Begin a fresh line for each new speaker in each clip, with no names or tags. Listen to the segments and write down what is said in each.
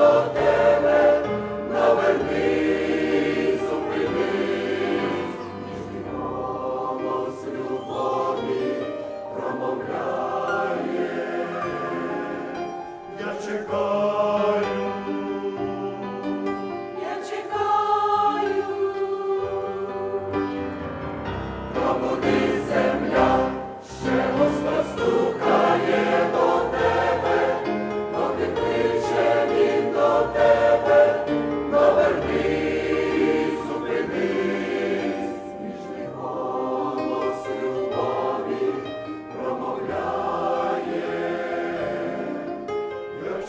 до тебе, навернись, зупинись, ніжний голос любові промовляй.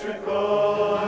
Czy kocham?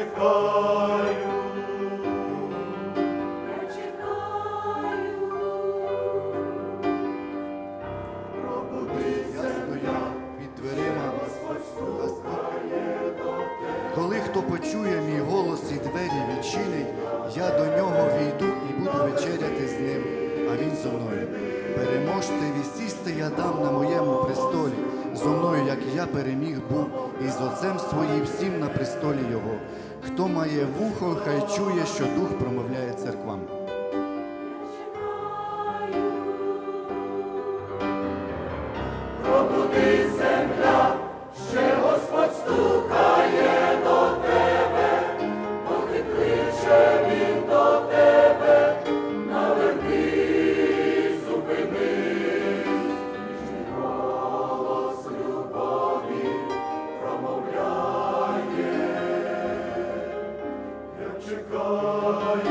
чекаю,
не чекаю,
пробудився я під дверима, Господь. Коли хто почує мій голос і двері відчинить, я до нього війду і буду вечеряти з ним, а він зо мною. Переможцеві сісти я дам на моєму престолі. Зо мною, як я переміг був, і з отцем своїм всім на престолі його. Хто має вухо, хай чує, що дух промовляє церквам.
чекає.